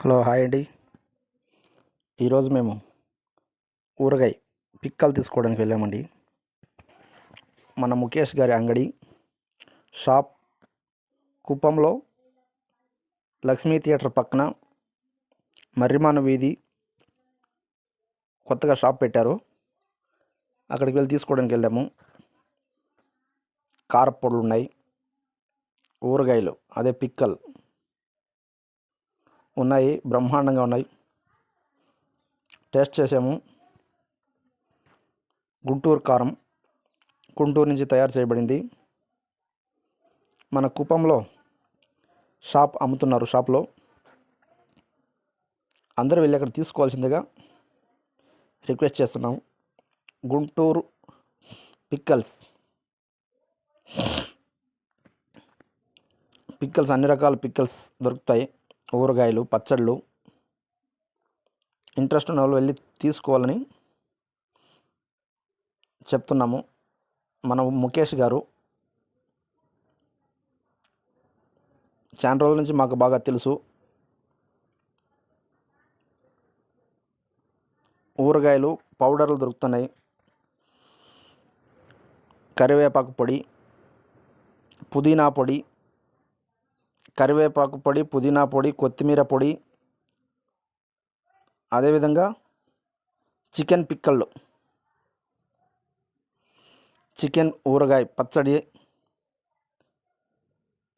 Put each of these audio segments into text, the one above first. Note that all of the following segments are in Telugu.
హలో హాయ్ అండి. ఈరోజు మేము ఊరగాయ పిక్కలు తీసుకోవడానికి వెళ్ళామండి. మన ముఖేష్ గారి అంగడి షాప్ కుప్పంలో లక్ష్మీ థియేటర్ పక్కన మర్రిమాన వీధి కొత్తగా షాప్ పెట్టారు. అక్కడికి వెళ్ళి తీసుకోవడానికి వెళ్ళాము. కారపొడులు ఉన్నాయి ఊరగాయలు అదే పిక్కలు. ఉన్నాయి బ్రహ్మాండంగా ఉన్నాయి. టేస్ట్ చేసాము. గుంటూరు కారం గుంటూరు నుంచి తయారు చేయబడింది. మన కుప్పంలో షాప్ అమ్ముతున్నారు షాప్లో. అందరూ వెళ్ళి అక్కడ తీసుకోవాల్సిందిగా రిక్వెస్ట్ చేస్తున్నాం. గుంటూరు పిక్కల్స్. పిక్కల్స్ అన్ని రకాల పిక్కల్స్ దొరుకుతాయి. ఊరగాయలు పచ్చళ్ళు ఇంట్రెస్ట్ ఉన్న వాళ్ళు వెళ్ళి తీసుకోవాలని చెప్తున్నాము. మన ముఖేష్ గారు చాలా రోజుల నుంచి మాకు బాగా తెలుసు. ఊరగాయలు పౌడర్లు దొరుకుతున్నాయి. కరివేపాకు పొడి పుదీనా పొడి కరివేపాకు పొడి పుదీనా పొడి కొత్తిమీర పొడి అదేవిధంగా చికెన్ పిక్కళ్ళు చికెన్ ఊరగాయ పచ్చడి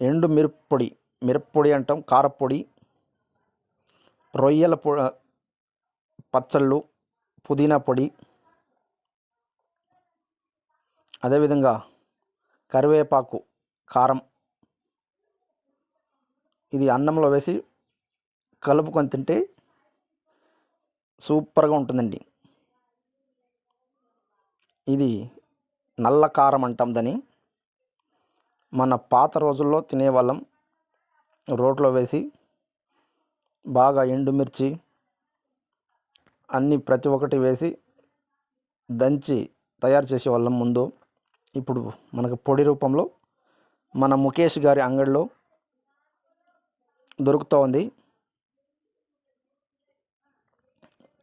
ఎండు మిరప్పొడి మిరప్పొడి అంటాం కారపొడి రొయ్యల పొ పచ్చళ్ళు పుదీనా పొడి అదేవిధంగా కరివేపాకు కారం ఇది అన్నంలో వేసి కలుపుకొని తింటే సూపర్గా ఉంటుందండి. ఇది నల్ల కారం అంటాం దాన్ని. మన పాత రోజుల్లో తినేవాళ్ళం. రోట్లో వేసి బాగా ఎండుమిర్చి అన్నీ ప్రతి ఒక్కటి వేసి దంచి తయారు చేసేవాళ్ళం ముందు. ఇప్పుడు మనకు పొడి రూపంలో మన ముఖేష్ గారి అంగడిలో దొరుకుతోంది.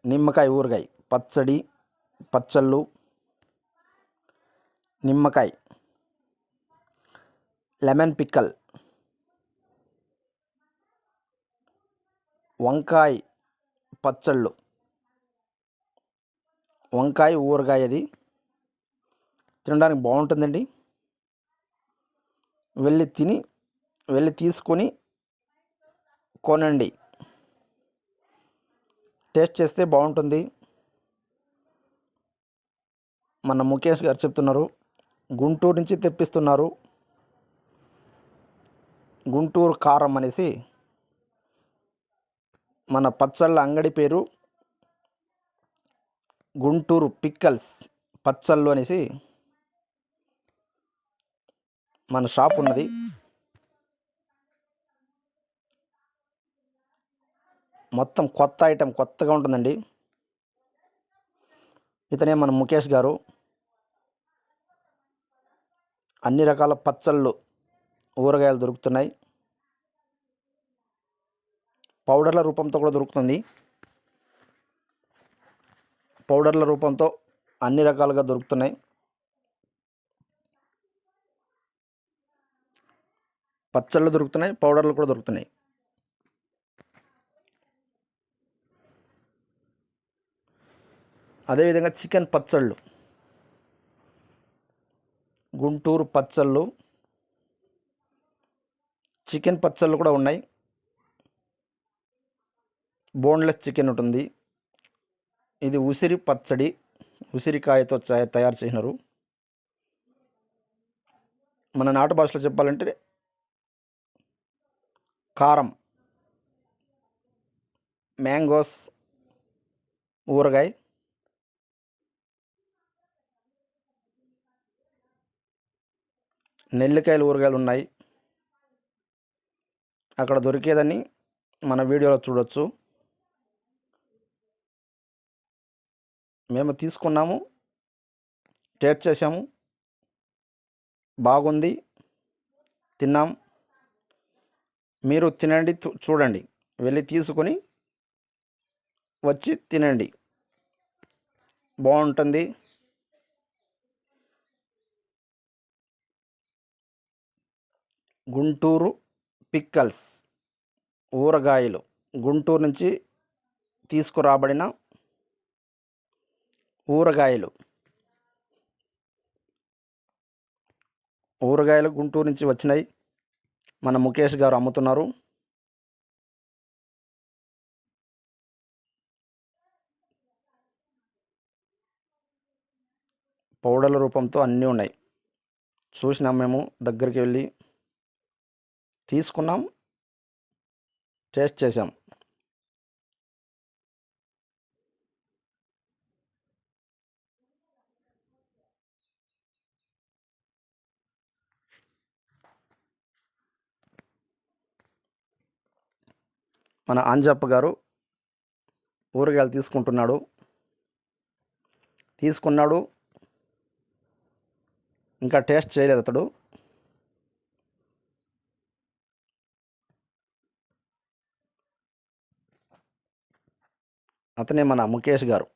నిమ్మకాయ ఊరగాయ పచ్చడి పచ్చళ్ళు నిమ్మకాయ లెమన్ పిక్కల్ వంకాయ పచ్చళ్ళు. వంకాయ ఊరగాయ అది తినడానికి బాగుంటుందండి. వెళ్ళి తిని వెళ్ళి తీసుకొని కొనండి. టేస్ట్ చేస్తే బాగుంటుంది. మన ముఖేష్ గారు చెప్తున్నారు గుంటూరు నుంచి తెప్పిస్తున్నారు. గుంటూరు కారం అనేసి మన పచ్చళ్ళ అంగడి పేరు గుంటూరు పిక్కల్స్ పచ్చళ్ళు అనేసి మన షాప్ ఉన్నది. మొత్తం కొత్త ఐటెం కొత్తగా ఉంటుందండి. ఇతనే మన ముఖేష్ గారు. అన్ని రకాల పచ్చళ్ళు ఊరగాయలు దొరుకుతున్నాయి. పౌడర్ల రూపంతో కూడా దొరుకుతుంది. పౌడర్ల రూపంతో అన్ని రకాలుగా దొరుకుతున్నాయి. పచ్చళ్ళు దొరుకుతున్నాయి పౌడర్లు కూడా దొరుకుతున్నాయి. అదేవిధంగా చికెన్ పచ్చళ్ళు. గుంటూరు పచ్చళ్ళు. చికెన్ పచ్చళ్ళు కూడా ఉన్నాయి. బోన్లెస్ చికెన్ ఉంటుంది. ఇది ఉసిరి పచ్చడి ఉసిరికాయతో చా- తయారు చేసినారు. మన నాటు భాషలో చెప్పాలంటే కారం మ్యాంగోస్ ఊరగాయ నెల్లికాయలు ఊరగాయలు ఉన్నాయి. అక్కడ దొరికేదని మన వీడియోలో చూడొచ్చు. మేము తీసుకున్నాము. టేస్ట్ చేసాము బాగుంది. తిన్నాం. మీరు తినండి చూ- చూడండి. వెళ్ళి తీసుకొని వచ్చి తినండి. బాగుంటుంది. గుంటూరు పిక్కల్స్ ఊరగాయలు గుంటూరు నుంచి తీసుకురాబడిన ఊరగాయలు. ఊరగాయలు గుంటూరు నుంచి వచ్చినాయి. మన ముఖేష్ గారు అమ్ముతున్నారు. పౌడర్ల రూపంతో అన్నీ ఉన్నాయి. చూసినాం మేము దగ్గరికి వెళ్ళి. తీసుకున్నాం టేస్ట్ చేసాం మన అంజప్ప గారు ఊరగాయలు తీసుకుంటున్నాడు. తీసుకున్నాడు. ఇంకా టేస్ట్ చేయలేదు అతడు. అతనే మన ముఖేష్ గారు.